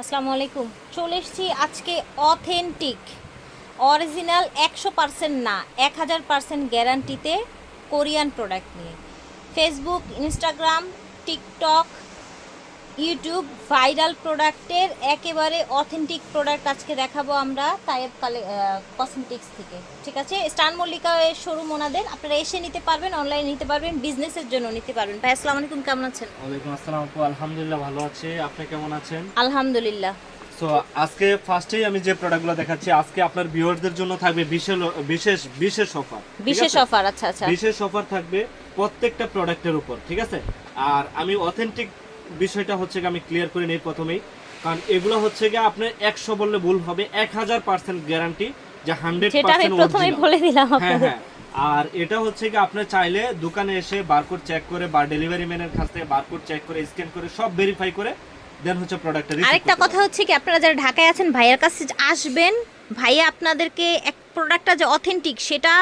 আসসালামু আলাইকুম। চলে এসেছি আজকে অথেন্টিক অরিজিনাল একশো পার্সেন্ট না, এক হাজার পার্সেন্ট গ্যারান্টিতে কোরিয়ান প্রোডাক্ট নিয়ে। Facebook Instagram TikTok YouTube viral প্রোডাক্টের একেবারে অথেন্টিক প্রোডাক্ট আজকে দেখাবো আমরা তায়েব কালে কসমেটিক্স থেকে। ঠিক আছে? স্টান মল্লিকা শোরুম ওনাদের। আপনারা এসে নিতে পারবেন অনলাইনে নিতে পারবেন বিজনেসের জন্য নিতে পারবেন। ভাই আসসালামু আলাইকুম কেমন আছেন? ওয়ালাইকুম আসসালাম আপু আলহামদুলিল্লাহ ভালো আছি। আপনি কেমন আছেন? আলহামদুলিল্লাহ। সো আজকে ফার্স্টেই আমি যে প্রোডাক্টগুলো দেখাচ্ছি আজকে আপনার ভিউয়ারদের জন্য থাকবে বিশেষ বিশেষ বিশেষ অফার বিশেষ অফার আচ্ছা আচ্ছা। বিশেষ অফার থাকবে প্রত্যেকটা প্রোডাক্টের উপর ঠিক আছে? আর আমি অথেন্টিক বিষয়টা হচ্ছে আমি ক্লিয়ার করে নেই প্রথমেই। কারণ এগুলো হচ্ছে গিয়ে আপনার একশো বললে ভুল হবে এক হাজার পার্সেন্ট গ্যারান্টি যে হান্ড্রেড পার্সেন্ট বলে দিলাম হ্যাঁ হ্যাঁ। আর এটা হচ্ছে কি আপনি চাইলে দোকানে এসে বারকোড চেক করে বা ডেলিভারি ম্যানের কাছ থেকে বারকোড চেক করে স্ক্যান করে সব ভেরিফাই করে দেন হচ্ছে প্রোডাক্টটা আরেকটা কথা হচ্ছে কি আপনারা যারা ঢাকায় আছেন ভাইয়ের কাছে আসবেন ভাইয়া আপনাদেরকে এক প্রোডাক্টটা যে অথেন্টিক সেটা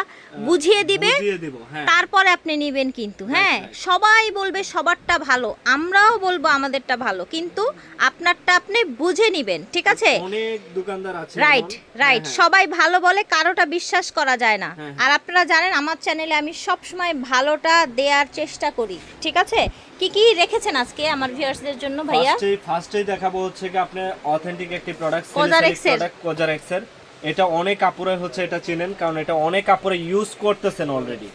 বুঝিয়ে দিবে বুঝিয়ে হ্যাঁ। তারপরে আপনি নেবেন কিন্তু হ্যাঁ। সবাই বলবে সবারটা ভালো আমরাও বলব আমাদেরটা ভালো কিন্তু আপনারটা আপনি বুঝে নেবেন ঠিক আছে? অনেক দোকানদার আছে রাইট রাইট হ্যাঁ, হ্যাঁ। সবাই ভালো বলে কারোটা বিশ্বাস করা যায় না। হ্যাঁ, আর আপনারা জানেন আমার চ্যানেলে আমি সব সময় ভালোটা দেওয়ার চেষ্টা করি ঠিক আছে? কি কি রেখেছেন আজকে আমার ভিউয়ার্সদের জন্য ভাইয়া? ফার্স্টেই দেখাবো হচ্ছে কি আপনি অথেন্টিক একটি প্রোডাক্টের। প্রোডাক্ট কোজারেক্স এর এটা অনেক কাপড়ে হচ্ছে এটা চিনেন কারণ এটা অনেক কাপড়ে ইউজ করতেছেন অলরেডি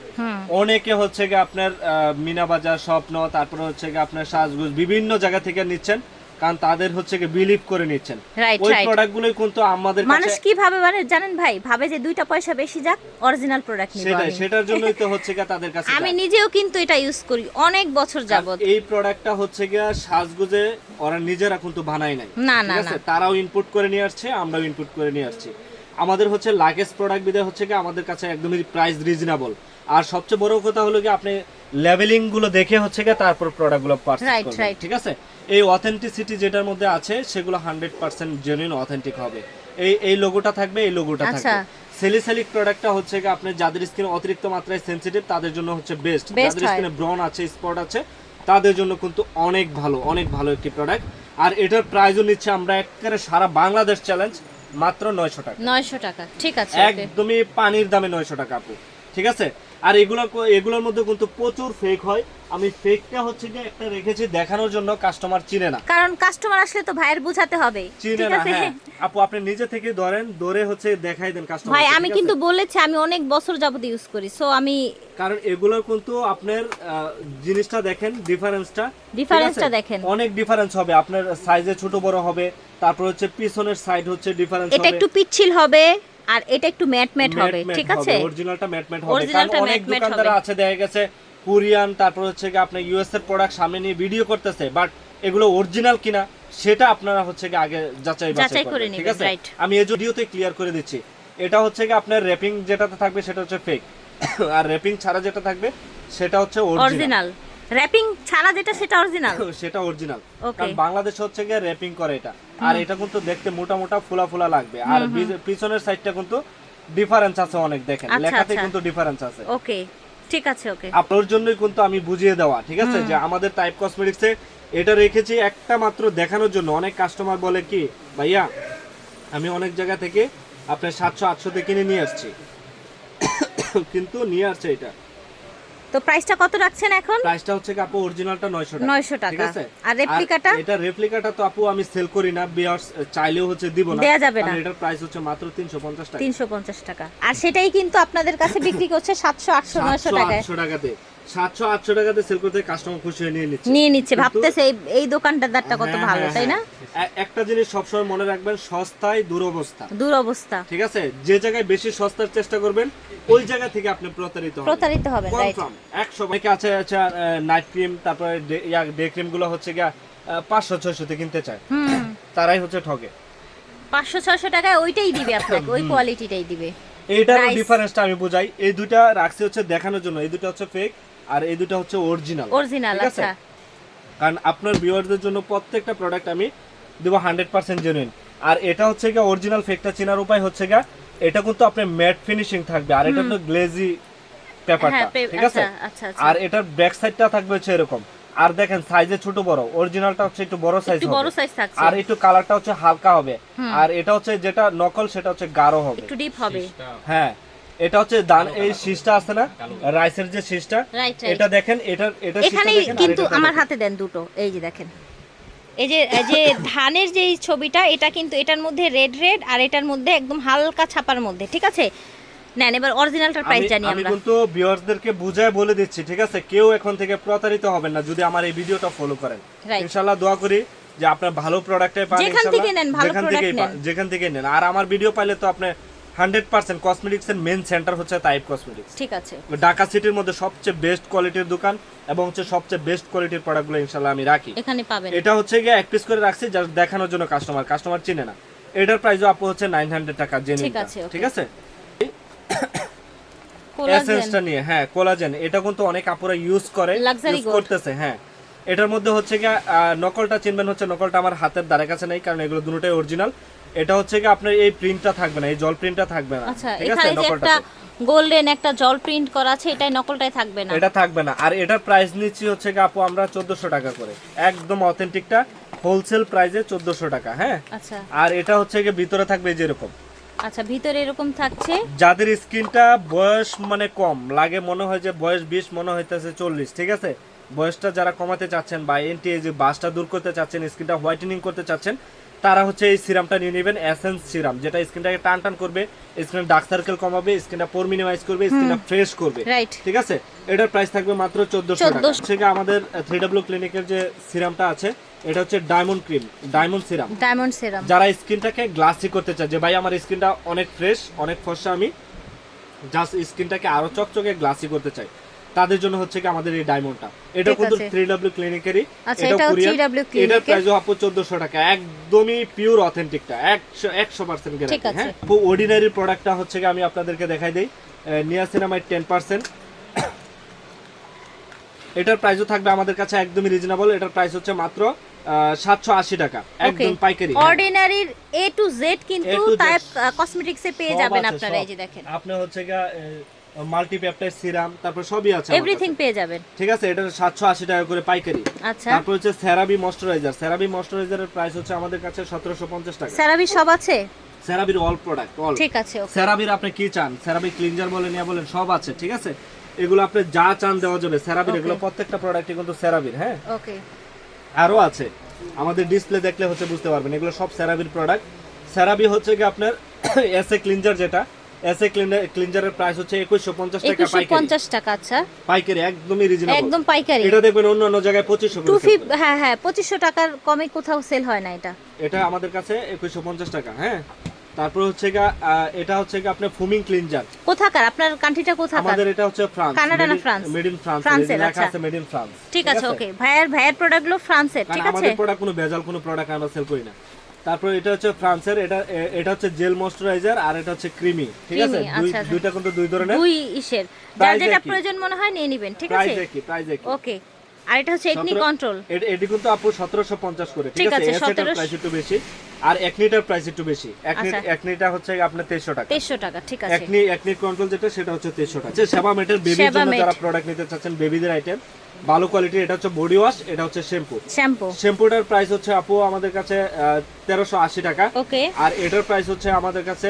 অনেকে হচ্ছে কি আপনার মিনা বাজার স্বপ্ন তারপরে হচ্ছে কি আপনার সাজগুজ বিভিন্ন জায়গা থেকে নিচ্ছেন কারণ তাদের হচ্ছে কি বিলিভ করে নিচ্ছেন ওই. প্রোডাক্টগুলোই কিন্তু আমাদের মানুষ কাছে কি ভাবে মানে জানেন ভাই ভাবে যে দুইটা পয়সা বেশি যাক অরিজিনাল প্রোডাক্ট নিব সেটাই। সেটার জন্যই তো হচ্ছে কি তাদের কাছে আমি নিজেও কিন্তু এটা ইউজ করি অনেক বছর যাবত এই প্রোডাক্টটা হচ্ছে গিয়া সাজগুজে ওরা নিজেরা কিন্তু বানায় নাই না? না। তারাও ইনপুট করে নিয়ে আসছে আমরাও ইনপুট করে নিয়ে আসছি আমাদের হচ্ছে লাগেজ প্রোডাক্ট বিদে হচ্ছে কি আমাদের কাছে একদমই প্রাইস রিজনেবল আর সবচেয়ে বড় কথা হলো কি আপনি লেভেলিংগুলো দেখে হচ্ছে কি তারপর প্রোডাক্টগুলো পারচেজ করবেন. ঠিক আছে? এই অথেন্টিসিটি যেটার মধ্যে আছে সেগুলো হান্ড্রেড পার্সেন্ট জেনুইন অথেন্টিক হবে। এই এই লোগোটা থাকবে এই লোগোটা আচ্ছা। থাকবে। সেলিসালিক প্রোডাক্টটা হচ্ছে কি আপনি যাদের স্কিন অতিরিক্ত মাত্রায় সেনসিটিভ তাদের জন্য হচ্ছে বেস্ট যাদের স্কিনে ব্রন আছে স্পট আছে তাদের জন্য কিন্তু অনেক ভালো অনেক ভালো একটি প্রোডাক্ট আর এটার প্রাইসও নিচ্ছে আমরা একেবারে সারা বাংলাদেশ চ্যালেঞ্জ মাত্র নয়শো টাকা নয়শো টাকা ঠিক আছে. একদমই পানির দামে নয়শো টাকা আপু ঠিক আছে আর এগুলো এগুলোর মধ্যে কিন্তু প্রচুর ফেক হয়। আমি ফেকটা হচ্ছে যে একটা রেখেছি দেখানোর জন্য কাস্টমার চিনে না। কারণ কাস্টমার আসলে তো ভাইয়ের বুঝাতে হবে। চিনে না হ্যাঁ। আপু আপনি নিজে থেকে ধরেন ধরে হচ্ছে দেখাই দেন কাস্টমার ভাই আমি কিন্তু বলেছি আমি অনেক বছর যাবত ইউজ করি সো আমি কারণ এগুলো কিন্তু আপনার জিনিসটা দেখেন ডিফারেন্সটা Difference-টা দেখেন। অনেক ডিফারেন্স হবে আপনার সাইজে ছোট বড় হবে তারপর হচ্ছে পিছনের সাইড হচ্ছে ডিফারেন্স হবে। এটা একটু পিচ্ছিল হবে। আর এটা একটু ম্যাট ম্যাট হবে ঠিক আছে? অরিজিনালটা ম্যাট ম্যাট হবে matte matte দোকানদার হবে। আছে দেখা গেছে কোরিয়ান তারপর হচ্ছে কি আপনার ইউএস এর প্রোডাক্ট সামনে নিয়ে ভিডিও করতেছে বাট এগুলো অরিজিনাল কিনা সেটা আপনারা হচ্ছে কি আগে যাচাই বাছাই করে ঠিক আছে? আমি এই ভিডিওতে ক্লিয়ার করে দিচ্ছি। এটা হচ্ছে কি আপনার র্যাপিং যেটাতে থাকবে সেটা হচ্ছে ফেক আর র্যাপিং ছাড়া যেটা থাকবে সেটা হচ্ছে অরিজিনাল অরিজিনাল র্যাপিং ছাড়া যেটা সেটা অরিজিনাল সেটা অরিজিনাল কারণ বাংলাদেশ হচ্ছে গিয়ে র্যাপিং করে এটা। আর এটা কিন্তু দেখতে মোটা মোটা ফুলা ফুলা লাগবে। আর পিছনের সাইডটা কিন্তু ডিফারেন্স আছে অনেক দেখেন। আচ্ছা, লেখাতে আচ্ছা। কিন্তু ডিফারেন্স আছে। ওকে ঠিক আছে ওকে। আপনার জন্যই কিন্তু আমি বুঝিয়ে দেওয়া ঠিক আছে? যে আমাদের টাইপ কসমেটিক্সে এটা রেখেছি একটা মাত্র দেখানোর জন্য। অনেক কাস্টমার বলে কি ভাইয়া আমি অনেক জায়গা থেকে আপনার সাতশো আটশোতে কিনে নিয়ে আসছি। কিন্তু নিয়ে আসছে এটা। তো প্রাইসটা কত রাখছেন এখন? প্রাইসটা হচ্ছে আপু অরিজিনালটা 900 টাকা। 900 টাকা। ঠিক আছে? আর রেপ্লিকাটা? এটা রেপ্লিকাটা তো আপু আমি সেল করি না বিয়ার্স চাইলেও হচ্ছে দিব না। দেয়া যাবে না। এটার প্রাইস হচ্ছে মাত্র 350 টাকা। তিনশো পঞ্চাশ টাকা। আর সেটাই কিন্তু আপনাদের কাছে বিক্রি করছে সাতশো আটশো নয়শো 700 টাকায়। 800 টাকাতে। 700 800 টাকাতে সেল করতে কাস্টমার খুশি হয়ে নিয়ে নিচ্ছে। নিয়ে নিচ্ছে ভাবতেছে এই- এই দোকানটাদারটা কত হ্যাঁ, ভালো হ্যাঁ, তাই না? হ্যাঁ। একটা জিনিস সবসময় মনে রাখবেন সস্তায় দুরবস্থা। দুরবস্থা। ঠিক আছে? যে জায়গায় বেশি সস্তার চেষ্টা করবেন ওই জায়গা থেকে আপনি প্রতারিত হবেন। প্রতারিত হবেন রাইট কনফার্ম 100 অনেকে আছে আছে নাইট ক্রিম তারপরে ডে- ক্রিমগুলো হচ্ছে গিয়া পাঁচশো ছয়শোতে কিনতে চায়। তারাই হচ্ছে ঠকে পাঁচশো ছয়শো টাকায় ওইটাই দিবে আপনাকে ওই কোয়ালিটিটাই দিবে। এইটার. ডিফারেন্সটা আমি বুঝাই। এই দুইটা রাখছি হচ্ছে দেখানোর জন্য। এই দুটো হচ্ছে ফেক আর এই দুটো হচ্ছে অরিজিনাল অরিজিনাল আচ্ছা। কারণ আপনার ভিউয়ারদের জন্য প্রত্যেকটা প্রোডাক্ট আমি দেবো হান্ড্রেড পার্সেন্ট জেনুইন আর এটা হচ্ছে গিয়ে অরিজিনাল ফেকটা চেনার উপায় হচ্ছে গিয়া এটা কিন্তু আপনার ম্যাট ফিনিশিং থাকবে। আর এটা তো গ্লেজি পেপারটা ঠিক আছে? আচ্ছা, আচ্ছা, আচ্ছা। আর এটার ব্যাক সাইডটা থাকবে হচ্ছে এরকম। আর দেখেন সাইজে ছোট বড়। অরিজিনালটা হচ্ছে একটু বড় সাইজ একটু বড় সাইজ থাকছে। আর একটু কালারটা হচ্ছে হালকা হবে। আর এটা হচ্ছে যেটা নকল সেটা হচ্ছে গাঢ় হবে। একটু ডিপ হবে। হ্যাঁ। এটা হচ্ছে দান এই শীষটা আছে না? রাইসের যে শীষটা এটা দেখেন এটা এটা এখানে কিন্তু আমার হাতে দেন দুটো এই যে দেখেন। এই যে এই যে ধানের যে ছবিটা এটা কিন্তু এটার মধ্যে রেড রেড আর এটার মধ্যে একদম হালকা ছাপার মধ্যে ঠিক আছে? নেন এবার অরিজিনালটার প্রাইস জানি আমি কিন্তু ভিউয়ার্সদেরকে বুঝায় বলে দিচ্ছি ঠিক আছে? কেউ এখন থেকে প্রতারিত হবেন না যদি আমার এই ভিডিওটা ফলো করেন। ইনশাআল্লাহ দোয়া করি যে আপনার ভালো প্রোডাক্টে পান যেখান থেকে নেন, ভালো পান, নেন। যেখান থেকে নেন। আর আমার ভিডিও পাইলে তো আপনি হান্ড্রেড পার্সেন্ট কসমেটিক্স এর মেন সেন্টার হচ্ছে কসমেটিক্স ঠিক আছে। ঢাকা সিটির মধ্যে সবচেয়ে বেস্ট কোয়ালিটির দোকান এবং হচ্ছে সবচেয়ে বেস্ট কোয়ালিটির প্রোডাক্টগুলো ইনশাআল্লাহ আমি রাখি। এখানে পাবেন। এটা হচ্ছে গিয়ে এক পিস করে রাখছি জাস্ট দেখানোর জন্য কাস্টমার কাস্টমার চিনে না। এটার প্রাইসও আপু হচ্ছে নাইন হান্ড্রেড টাকা জেনে ঠিক আছে, ঠিক আছে? এসেন্সটা নিয়ে হ্যাঁ কোলাজেন এটা কিন্তু অনেক আপুরা ইউজ করে ইউজ করতেছে হ্যাঁ। এটার মধ্যে হচ্ছে আহ, নকলটা চিনবেন হচ্ছে নকলটা আমার হাতের ধারে কাছে নেই কারণ এগুলো দুটোই অরিজিনাল এটা হচ্ছে কি আপনার এই প্রিন্টটা থাকবে না এই জল প্রিন্টটা থাকবে না। আচ্ছা ঠিক আছে এখানে যে একটা গোল্ডেন জল প্রিন্ট করা আছে এটাই নকলটাই থাকবে না? এটা থাকবে না। আর এটার প্রাইস নিচ্ছি হচ্ছে কি আপু আমরা চোদ্দশো টাকা করে। একদম অথেন্টিকটা হোলসেল প্রাইসে চোদ্দশো টাকা হ্যাঁ? আচ্ছা। আর এটা হচ্ছে কি ভিতরে থাকবে যেরকম আচ্ছা ভিতরে এরকম থাকছে? যাদের স্কিনটা বয়স মানে কম লাগে মনে হয় যে বয়স বিশ মনে হইতেছে চল্লিশ ঠিক আছে? বয়সটা যারা কমাতে চাচ্ছেন বা এনটি যে বাসটা দূর করতে চাচ্ছেন স্কিনটা হোয়াইটেনিং করতে চাচ্ছেন তারা হচ্ছে এই সিরামটা নিয়ে নেবেন এসেন্স সিরাম যেটা স্কিনটাকে টান টান করবে স্কিনের ডার্ক সার্কেল কমাবে স্কিনটা পোর মিনিমাইজ করবে স্কিনটা ফ্রেশ করবে ঠিক আছে? এটার প্রাইস থাকবে মাত্র চোদ্দশো টাকা। 1400 হচ্ছে গিয়ে আমাদের থ্রি ডাব্লিউ ক্লিনিকের যে সিরামটা আছে এটা হচ্ছে diamond cream diamond serum diamond serum যারা স্কিনটাকে গ্লাসি করতে চায় যে ভাই আমার স্কিনটা অনেক ফ্রেশ অনেক ফর্সা আমি জাস্ট স্কিনটাকে আরও চকচকে গ্লাসি করতে চাই তাদের জন্য হচ্ছে কি আমাদের এই ডায়মন্ডটা এটা কিন্তু আছে। থ্রি ডাব্লিউ ক্লিনিকেরই আচ্ছা, এটাও 3W এটার ক্লিনিকের। প্রাইস আপু চোদ্দশো টাকা একদমই পিওর অথেন্টিকটা একশো একশো পার্সেন্ট ঠিক গ্যারান্টি আছে। হ্যাঁ অর্ডিনারি প্রোডাক্টটা হচ্ছে কি আমি আপনাদেরকে দেখাই দিই নিয়াসিনামাইড টেন পার্সেন্ট এটার প্রাইসও থাকবে আমাদের কাছে একদমই রিজনেবল এটার প্রাইস হচ্ছে মাত্র সাতশো আশি টাকা। একদম পাইকারি। হ্যাঁ। অর্ডিনারির এ টু জেড কিন্তু টাইপ কসমেটিক্সে পেয়ে যাবেন আপনারা এই যে দেখেন। আপনি হচ্ছে সিরাম তারপর সবই আছে এভরিথিং পেয়ে যাবেন। ঠিক আছে এটা সাতশো আশি টাকা করে পাইকারি। আচ্ছা। তারপর হচ্ছে সেরাবি ময়শ্চারাইজার সেরাবি ময়শ্চারাইজারের প্রাইস হচ্ছে আমাদের কাছে সতেরোশো পঞ্চাশ টাকা। স্যারাবি সব আছে? সেরাবির অল প্রোডাক্ট অল ঠিক আছে ওকে সেরাবির আপনি কি চান? সেরাবি ক্লিনজার বলেন ইয়া বলেন সব আছে ঠিক আছে? এগুলো আপনি যা চান দেওয়া যাবে। সেরাবির. এগুলো প্রত্যেকটা প্রোডাক্টই কিন্তু সেরাবির হ্যাঁ? ওকে আরও আছে। আমাদের ডিসপ্লে দেখলে হচ্ছে বুঝতে পারবেন এগুলো সব স্যারাবির প্রোডাক্ট স্যারাবি হচ্ছে কি আপনার এসএ ক্লিনজার যেটা। এসএ ক্লিনজার ক্লিনজারের প্রাইস হচ্ছে একুশশো পঞ্চাশ টাকা পাইকারি। পঞ্চাশ টাকা আচ্ছা। পাইকারি একদমই রিজনেবল একদম পাইকারি। এটা দেখবেন অন্য অন্য জায়গায় পঁচিশশো টাকা ফিফ হ্যাঁ হ্যাঁ পঁচিশশো টাকার কমে কোথাও সেল হয় না এটা। এটা আমাদের কাছে একুশশো পঞ্চাশ টাকা হ্যাঁ। তারপর হচ্ছে এটা হচ্ছে আপনার ফুমিং ক্লিনজার কোথাকার? আপনার কান্ট্রিটা কোথাকার? আমাদের এটা হচ্ছে ফ্রান্স কানাডা না ফ্রান্স? মেড ইন ফ্রান্স লেখা। আছে মেড ইন ফ্রান্স ঠিক আছে ওকে ভাইয়ের ভাইয়ের প্রোডাক্টগুলো ফ্রান্সের ঠিক আছে? আমাদের প্রোডাক্ট কোনো ভেজাল কোনো প্রোডাক্ট আমরা সেল করি না। তারপর এটা হচ্ছে ফ্রান্সের এটা এটা হচ্ছে জেল ময়শ্চারাইজার আর এটা হচ্ছে ক্রিমি ঠিক আছে? দুই- আচ্ছা, আচ্ছা। দুইটা কিন্তু দুই ধরনের। দুই ইসের। যার যেটা প্রয়োজন মনে হয় নিয়ে নেবেন ঠিক আছে? প্রাইস একই প্রাইস একই। ওকে আর এটা হচ্ছে একনি কন্ট্রোল এটি কিন্তু আপু সতেরোশো পঞ্চাশ করে ঠিক আছে? আছে, 1700 প্রাইস একটু বেশি। আর একনিটার প্রাইস একটু বেশি। একনি আচ্ছা। একনিটা হচ্ছে আপনার টাকা। টাকা ঠিক আছে। একনি একনি কন্ট্রোল যেটা সেটা হচ্ছে টাকা। সেবা মেটের বেবির জন্য যারা প্রোডাক্ট নিতে চাচ্ছেন বেবিদের আইটেম ভালো কোয়ালিটির এটা হচ্ছে বডি ওয়াশ এটা হচ্ছে শ্যাম্পু শ্যাম্পু শ্যাম্পুটার প্রাইস হচ্ছে আপু আমাদের কাছে তেরোশো আশি টাকা। ওকে আর এটার প্রাইস হচ্ছে আমাদের কাছে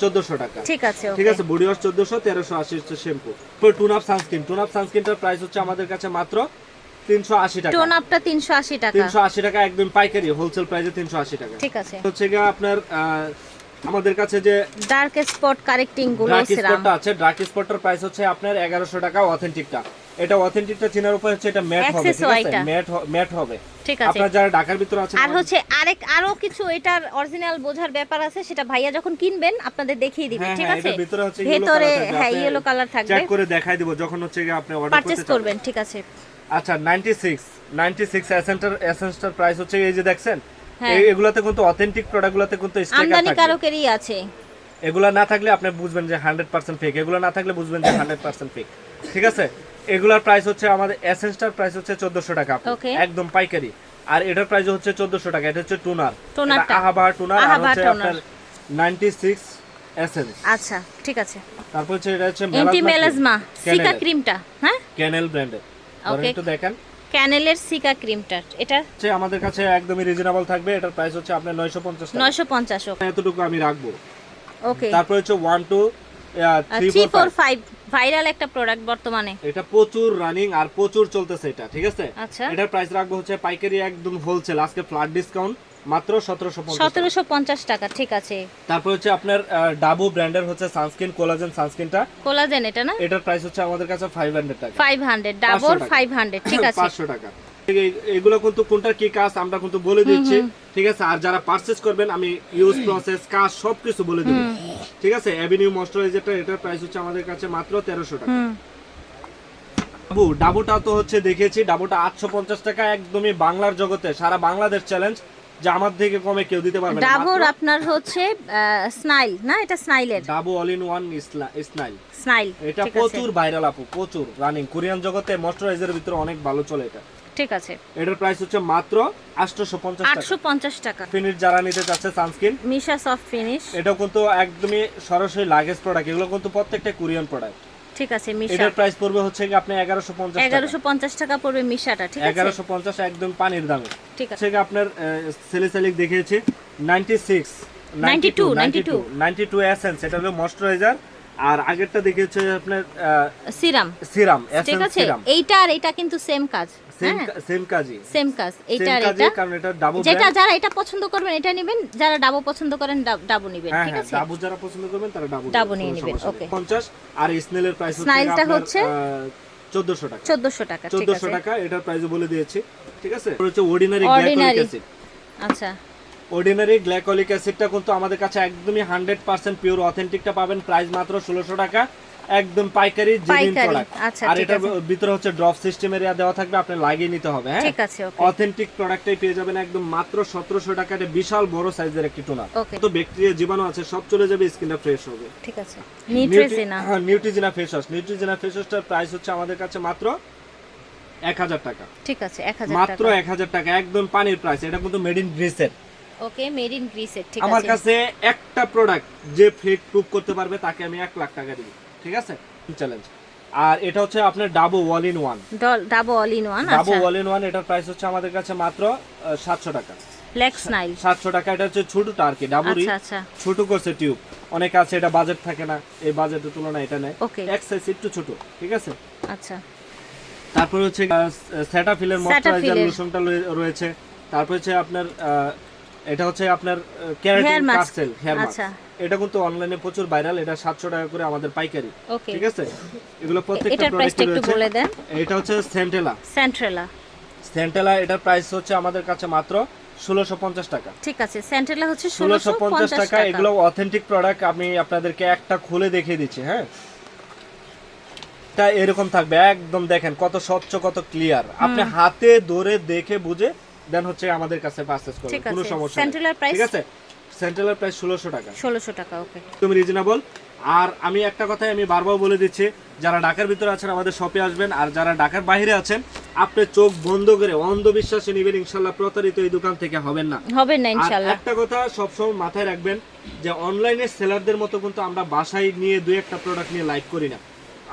চোদ্দশো টাকা। ঠিক আছে ঠিক আছে বডি ওয়াশ চোদ্দশো তেরোশো আশি হচ্ছে shampoo tone up sunscreen tone up সানস্ক্রিনটার price হচ্ছে আমাদের কাছে মাত্র তিনশো আশি টাকা। টোন আপটা তিনশো আশি টাকা। তিনশো আশি টাকা একদম পাইকারি হোলসেল প্রাইসে তিনশো আশি টাকা। ঠিক আছে। হচ্ছে গিয়ে আপনার আমাদের কাছে যে ডার্ক স্পট কারেক্টিংগুলো ড্রাক স্পটটা আছে ড্রাক স্পটটার প্রাইস হচ্ছে আপনার এগারোশো টাকা অথেন্টিকটা এটা অথেন্টিকটা চেনার উপায় হচ্ছে এটা ম্যাট হবে ঠিক আছে? ম্যাট ম্যাট হবে। ঠিক আছে। আপনার যারা ঢাকার ভিতরে আছেন আর হচ্ছে আরেক আরও কিছু এটার অরিজিনাল বোঝার ব্যাপার আছে সেটা ভাইয়া যখন কিনবেন আপনাদের দেখিয়ে দিবে হ্যাঁ ঠিক হ্যাঁ আছে? ভিতরে হচ্ছে ভেতরে হ্যাঁ ইয়েলো কালার থাকবে। চেক করে দেখাই দিব যখন হচ্ছে আপনি অর্ডার পারচেজ করবেন ঠিক আছে। আচ্ছা 96 96 এসেন্টার এসেন্সটার প্রাইস হচ্ছে এই যে দেখছেন? হ্যাঁ। এই- এগুলাতে কিন্তু অথেন্টিক প্রোডাক্টগুলোতে কিন্তু স্টিকার আমদানি কারকেরই আছে। এগুলা না থাকলে আপনি বুঝবেন যে 100% ফেক এগুলা না থাকলে বুঝবেন যে 100% ফেক ঠিক আছে? এগুলার প্রাইস হচ্ছে আমাদের এসেন্সটার প্রাইস হচ্ছে 1400 টাকা একদম পাইকারি। আর এটার প্রাইস হচ্ছে 1400 টাকা। এটা হচ্ছে টুনার। টোনারটা। আহাবার টুনার। আর হচ্ছে। আপনার 96 এসেন্স আচ্ছা ঠিক আছে। তারপর হচ্ছে এটা হচ্ছে মেলাজমা সিকা ক্রিমটা হ্যাঁ? ক্যানেল ব্র্যান্ডের Okay. একটু দেখেন। ক্যানেলের সিকা ক্রিমটা এটা? যে আমাদের কাছে একদমই রিজনেবল থাকবে এটার প্রাইস হচ্ছে আপনার নয়শো পঞ্চাশ টাকা। নয়শো পঞ্চাশ এতটুকু আমি রাখব। ওকে তারপর হচ্ছে one two three three four four five viral একটা প্রোডাক্ট বর্তমানে। এটা প্রচুর রানিং আর প্রচুর চলতেছে এটা ঠিক আছে? আচ্ছা। এটার প্রাইস রাখব হচ্ছে পাইকারি একদম হোলসেল আজকে ফ্ল্যাট ডিসকাউন্ট মাত্র সতেরোশো পঞ্চাশ সতেরোশো পঞ্চাশ টাকা ঠিক আছে। তারপর হচ্ছে আপনার ডাবু ব্র্যান্ডের হচ্ছে সানস্ক্রিন কোলাজেন সানস্ক্রিনটা কোলাজেন এটা না? এটার প্রাইস হচ্ছে আমাদের কাছে ফাইভ হান্ড্রেড টাকা। ফাইভ হান্ড্রেড ডাবল টাকা। ফাইভ হান্ড্রেড ঠিক আছে। পাঁচশো টাকা। এগুলো কিন্তু কি কাজ আমরা কিন্তু বলে দিচ্ছি। ঠিক আছে আর যারা পারচেজ করবেন আমি ইউজ প্রসেস কাজ সবকিছু বলে দেবো। ঠিক আছে অ্যাভিনিউ ময়শ্চারাইজারটা এটার প্রাইস হচ্ছে আমাদের কাছে মাত্র তেরোশো টাকা। ডাবু ডাবুটা তো হচ্ছে দেখেছি ডাবুটা আটশো পঞ্চাশ টাকা একদমই বাংলার জগতে সারা বাংলাদেশ চ্যালেঞ্জ যে আমার থেকে কমে কেউ দিতে পারবে না ডাবর আপনার হচ্ছে স্নাইল না? এটা স্নাইলের। Dabo all in one snail. Snail এটা প্রচুর ভাইরাল আপু প্রচুর রানিং কোরিয়ান জগতে ময়শ্চারাইজারের ভিতরে অনেক ভালো চলে এটা। ঠিক আছে। এটার প্রাইস হচ্ছে মাত্র আটশোশো পঞ্চাশ টাকা। আটশো পঞ্চাশ টাকা। ফিনিশ যারা নিতে চাচ্ছে সানস্ক্রিন মিশা সফট ফিনিশ এটাও কিন্তু একদমই সরাসরি লাগেজ প্রোডাক্ট এগুলো কিন্তু প্রত্যেকটা কোরিয়ান প্রোডাক্ট ঠিক আছে মিশা। এটার প্রাইস পড়বে হচ্ছে কি আপনি এগারোশো পঞ্চাশ এগারোশো পঞ্চাশ টাকা পড়বে মিশাটা ঠিক আছে? এগারোশো পঞ্চাশ একদম পানির দামে। ঠিক আছে। হচ্ছে কি আপনার সেলিসালিক দেখিয়েছি ninety six 92, 92 ninety two essence এটা হলো ময়শ্চারাইজার আর আগেরটা দেখিয়েছে আপনার সিরাম। সিরাম ঠিক আছে? এইটা আর এটা কিন্তু সেম কাজ। সেম হ্যাঁ। কাজই। সেম কাজ। এইটা আর এটা কারণ এটা ডাবল যেটা যারা এটা পছন্দ করবেন এটা নেবেন। যারা ডাবো পছন্দ করেন ডাবো নেবেন হ্যাঁ ঠিক হ্যাঁ আছে? ডাবু যারা পছন্দ করবেন তারা ডাবু ডাবু নিয়ে নেবেন, okay. পঞ্চাশ আর স্নেলের প্রাইস হচ্ছে স্নাইলটা হচ্ছে? চোদ্দশো টাকা। চোদ্দশো টাকা ঠিক চোদ্দশো আছে। টাকা এটার প্রাইস বলে দিয়েছি ঠিক আছে? হচ্ছে অর্ডিনারি Ordinary। গ্লাইকোলিক অ্যাসিড আচ্ছা। অর্ডিনারি গ্লাইকোলিক অ্যাসিডটা কিন্তু আমাদের কাছে একদমই হান্ড্রেড পার্সেন্ট পিওর অথেন্টিকটা পাবেন প্রাইস মাত্র ষোলোশো টাকা। একদম পাইকারি জেনুইন প্রোডাক্ট আচ্ছা, আর এটার ভিতরে হচ্ছে ড্রপ সিস্টেমের ইয়া দেওয়া থাকবে আপনি লাগিয়ে নিতে হবে হ্যাঁ? ঠিক আছে ওকে অথেন্টিক প্রোডাক্টটাই পেয়ে যাবেন একদম মাত্র সতেরোশো টাকা বিশাল বড় সাইজের একটি টোনার তো ব্যাকটেরিয়া জীবাণু আছে সব চলে যাবে স্কিনটা ফ্রেশ হবে। ঠিক আছে। নিউট্রেসিনা হ্যাঁ Neutrogena face wash Neutrogena face ওয়াশটার price হচ্ছে আমাদের কাছে মাত্র এক হাজার টাকা। ঠিক আছে এক হাজার মাত্র এক হাজার টাকা একদম পানির প্রাইস এটা কিন্তু মেড ইন গ্রিসের ওকে মেড ইন গ্রিসের ঠিক আমার কাছে একটা প্রোডাক্ট যে ফেক প্রুফ করতে পারবে তাকে আমি এক লাখ টাকা দিব ঠিক আছে? চ্যালেঞ্জ আর এটা হচ্ছে আপনার Dabo all in one Dabo all in one Dabo all in one এটার প্রাইস হচ্ছে আমাদের কাছে মাত্র সাতশো টাকা। ব্ল্যাক স্নাইল সাতশো টাকা এটা হচ্ছে ছোটটা আর কি ডাবুরি আচ্ছা আচ্ছা। ছোট করছে টিউব অনেকে আছে এটা বাজেট থাকে না এই বাজেটের তুলনায় এটা নেয়। ওকে এক সাইজ একটু ছোট ঠিক আছে? আচ্ছা। তারপর হচ্ছে স্যাটাফিলের ময়শ্চারাইজার। লোশনটা রয়েছে। তারপর হচ্ছে আপনার এটা হচ্ছে আপনার ক্যারাটিন। কার্সেল হেয়ার মাস্ক আচ্ছা। এটা কিন্তু অনলাইনে প্রচুর ভাইরাল এটা সাতশো টাকা করে আমাদের পাইকারি। ঠিক আছে? এগুলো প্রত্যেকটা প্রোডাক্টে একটু রয়েছে। বলে দেন। এটা হচ্ছে সেন্টেলা সেন্ট্রেলা সেন্টেলা এটার প্রাইস হচ্ছে আমাদের কাছে মাত্র ষোলোশো পঞ্চাশ টাকা। ঠিক আছে সেন্ট্রেলা হচ্ছে ষোলোশো ষোলোশো পঞ্চাশ পঞ্চাশ টাকা টাকা। এগুলো অথেন্টিক প্রোডাক্ট আমি আপনাদেরকে একটা খুলে দেখিয়ে দিচ্ছি হ্যাঁ? তা এরকম থাকবে একদম দেখেন কত স্বচ্ছ কত ক্লিয়ার আপনি হাতে ধরে দেখে বুঝে দেন হচ্ছে আমাদের কাছে পারচেজ করবেন কোনো সমস্যা ঠিক আছে? সেন্ট্রালের প্রাইস ষোলোশো টাকা। ষোলোশো টাকা ওকে একদম রিজনেবল আর আমি একটা কথাই আমি বারবার বলে দিচ্ছি যারা ঢাকার ভিতরে আছেন আমাদের শপে আসবেন আর যারা ঢাকার বাইরে আছেন আপনি চোখ বন্ধ করে অন্ধবিশ্বাসে নিবেন ইনশাল্লাহ প্রতারিত এই দোকান থেকে হবেন না। হবে না ইনশাল্লাহ। একটা কথা সবসময় মাথায় রাখবেন যে অনলাইনে সেলারদের মতো কিন্তু আমরা বাসায় নিয়ে দুই একটা প্রোডাক্ট নিয়ে লাইভ করি না।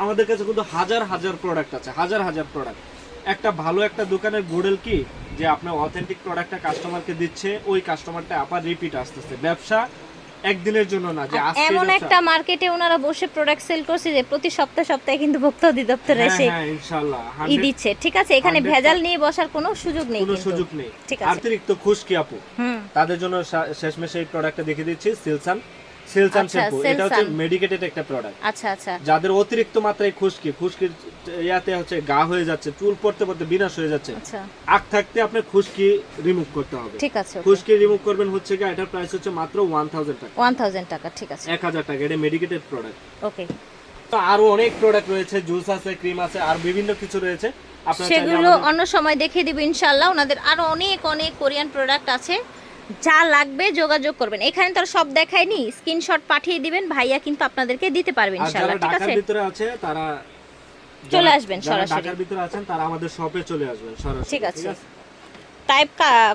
আমাদের কাছে কিন্তু হাজার হাজার প্রোডাক্ট আছে হাজার হাজার প্রোডাক্ট একটা ভালো একটা দোকানের গুডেল কি? যে আপনার অথেন্টিক প্রোডাক্টটা কাস্টমারকে দিচ্ছে ওই কাস্টমারটা আবার রিপিট আসতেছে। ব্যবসা একদিনের জন্য না যে এমন একটা মার্কেটে ওনারা বসে প্রোডাক্ট সেল করছে যে প্রতি সপ্তাহে সপ্তাহে কিন্তু ভোক্তা অধিদপ্তর হ্যাঁ, এসে হ্যাঁ, ইনশাআল্লাহ, ই দিচ্ছে। ঠিক আছে এখানে ভেজাল নিয়ে বসার কোনো সুযোগ নেই কোনো সুযোগ নেই। ঠিক আছে। অতিরিক্ত খুশকি আপু। হুম। তাদের জন্য শেষমেশে এই প্রোডাক্টটা দেখিয়ে দিচ্ছি সিলসান সিলসান আচ্ছা, শ্যাম্পু এটা হচ্ছে মেডিকেটেড একটা প্রোডাক্ট আচ্ছা আচ্ছা। যাদের অতিরিক্ত মাত্রায় খুশকি খুশকির ইয়াতে হচ্ছে গা হয়ে যাচ্ছে চুল পড়তে পড়তে বিনাশ হয়ে যাচ্ছে আচ্ছা। আগ থাকতে আপনার খুশকি রিমুভ করতে হবে। ঠিক আছে খুশকি রিমুভ করবেন হচ্ছে কি এটার প্রাইস হচ্ছে মাত্র ওয়ান থাউজেন্ড টাকা। ওয়ান থাউজেন্ড টাকা ঠিক আছে। এক হাজার টাকা এটা মেডিকেটেড প্রোডাক্ট ওকে। তো আরও অনেক প্রোডাক্ট রয়েছে জুস আছে ক্রিম আছে আর বিভিন্ন কিছু রয়েছে। সেগুলো অন্য সময় দেখিয়ে দিব ইনশাল্লাহ ওনাদের আরও অনেক অনেক কোরিয়ান প্রোডাক্ট আছে। যা লাগবে যোগাযোগ করবেন। এখানে তো আর সব দেখায়নি স্ক্রিনশট পাঠিয়ে দিবেন ভাইয়া কিন্তু আপনাদেরকে দিতে পারবে ইনশাআল্লাহ ঠিক আছে? ভিতরে আছে তারা চলে আসবেন যারা সরাসরি। ঢাকার ভিতরে আছেন তারা আমাদের শপে চলে আসবেন সরাসরি ঠিক আছে। টাইপ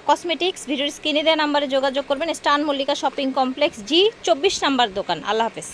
কসমেটিক্স ভিডিওর স্ক্রিনে দেওয়া নাম্বারে যোগাযোগ করবেন স্টান মল্লিকা শপিং কমপ্লেক্স জি চব্বিশ নাম্বার দোকান। আল্লাহ হাফেজ।